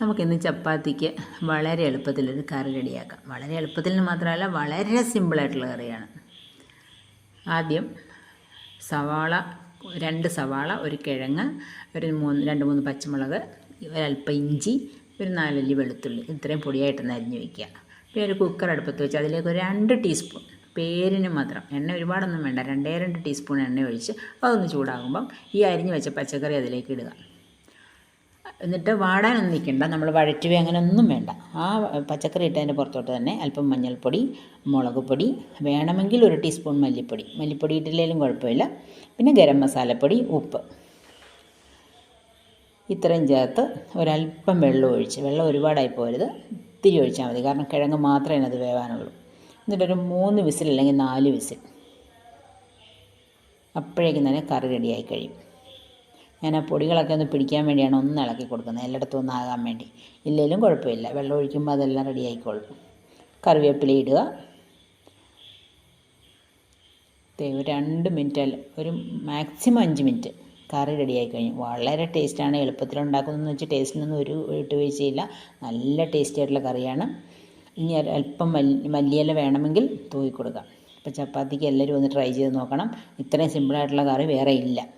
നമുക്കിന്ന് ചപ്പാത്തിക്ക് വളരെ എളുപ്പത്തിലൊരു കറി റെഡിയാക്കാം. വളരെ എളുപ്പത്തിൽ മാത്രമല്ല വളരെ സിമ്പിളായിട്ടുള്ള കറിയാണ്. ആദ്യം സവാള രണ്ട് സവാള ഒരു കിഴങ്ങ് ഒരു മൂന്ന് രണ്ട് മൂന്ന് പച്ചമുളക് ഒരല്പം ഇഞ്ചി ഒരു നാലല്ലി വെളുത്തുള്ളി. ഇത്രയും പൊടിയായിട്ടൊന്ന് അരിഞ്ഞ് വയ്ക്കുക പിന്നെ ഒരു കുക്കർ അടുപ്പത്ത് വെച്ച് അതിലേക്ക് ഒരു രണ്ട് ടീസ്പൂൺ പേരിന് മാത്രം. എണ്ണ ഒരുപാടൊന്നും വേണ്ട. രണ്ടേ രണ്ട് ടീസ്പൂൺ എണ്ണ ഒഴിച്ച് അതൊന്ന് ചൂടാകുമ്പം ഈ അരിഞ്ഞ് വെച്ച പച്ചക്കറി അതിലേക്ക് ഇടുക. എന്നിട്ട് വാടാനൊന്നും നിൽക്കണ്ട. നമ്മൾ അങ്ങനെ ഒന്നും വേണ്ട. ആ പച്ചക്കറി ഇട്ടതിന്റെ പുറത്തോട്ട് തന്നെ അല്പം മഞ്ഞൾപ്പൊടി മുളക് പൊടി വേണമെങ്കിൽ ഒരു ടീസ്പൂൺ മല്ലിപ്പൊടി. മല്ലിപ്പൊടി ഇട്ടില്ലെങ്കിലും കുഴപ്പമില്ല. പിന്നെ ഗരം മസാലപ്പൊടി ഉപ്പ്. ഇത്രയും ചേർത്ത് ഒരല്പം വെള്ളം ഒഴിച്ച് വെള്ളം ഒരുപാടായി പോരുത്. ഇത്തിരി ഒഴിച്ചാൽ മതി. കാരണം കിഴങ്ങ് മാത്രമേ അത് വേവാനുള്ളൂ. എന്നിട്ടൊരു മൂന്ന് വിസിൽ അല്ലെങ്കിൽ നാല് വിസിൽ. അപ്പോഴേക്കും തന്നെ കറി റെഡിയായി കഴിയും. ഞാൻ പൊടികളൊക്കെ ഒന്ന് പിടിക്കാൻ വേണ്ടിയാണ് ഒന്ന് ഇളക്കി കൊടുക്കുന്നത്. എല്ലായിടത്തും ഒന്നാകാൻ വേണ്ടി. ഇല്ലെങ്കിലും കുഴപ്പമില്ല. വെള്ളം ഒഴിക്കുമ്പോൾ അതെല്ലാം റെഡി ആയിക്കോളും. കറിവേപ്പില ഇടുക. ഒരു രണ്ട് മിനിറ്റ് അല്ല ഒരു മാക്സിമം അഞ്ച് മിനിറ്റ് കറി റെഡിയായി കഴിഞ്ഞു. വളരെ ടേസ്റ്റാണ് എളുപ്പത്തിൽ ഉണ്ടാക്കുന്നതെന്ന് വെച്ചാൽ ടേസ്റ്റിനൊന്നും ഒരു വിട്ടുവീഴ്ചയില്ല നല്ല ടേസ്റ്റി ആയിട്ടുള്ള കറിയാണ്. ഇനി അല്പം മല്ലി മല്ലിയില വേണമെങ്കിൽ തൂക്കി കൊടുക്കാം. അപ്പോൾ ചപ്പാത്തിക്ക് എല്ലാവരും ഒന്ന് ട്രൈ ചെയ്ത് നോക്കണം. ഇത്രയും സിമ്പിളായിട്ടുള്ള കറി വേറെ ഇല്ല.